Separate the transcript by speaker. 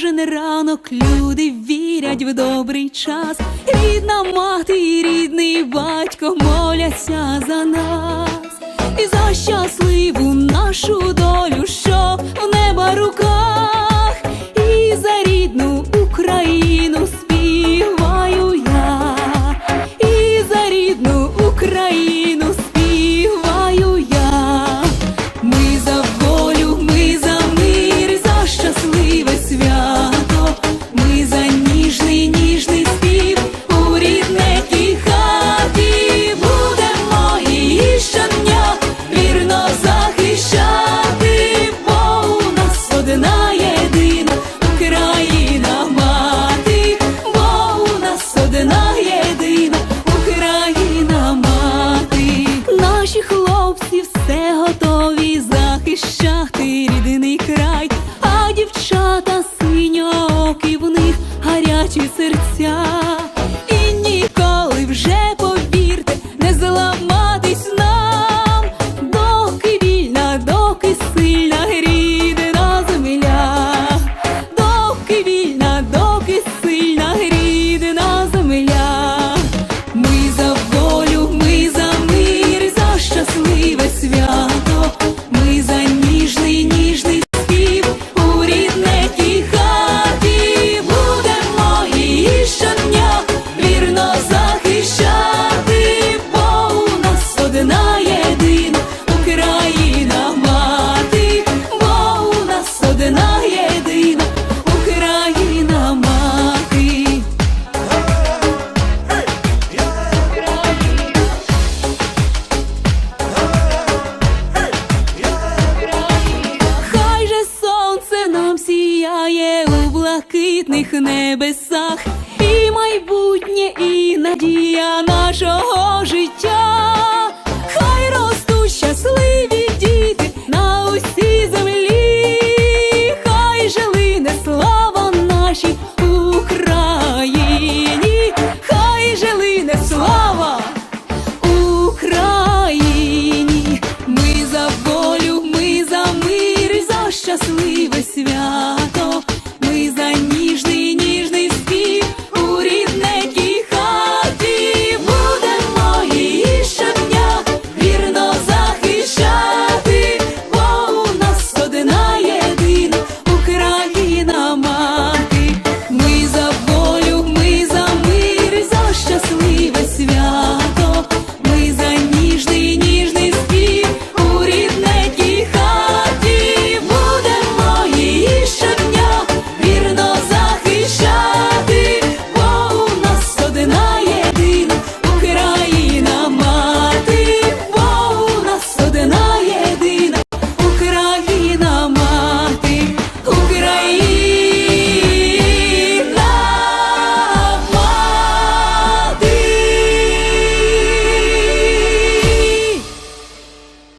Speaker 1: вже ранок, люди вірять в добрий час. Рідна мати, і рідний батько моляться за нас і за щасливу нашу. всі все готове. блакитних небесах, і майбутнє, і надія нашого життя.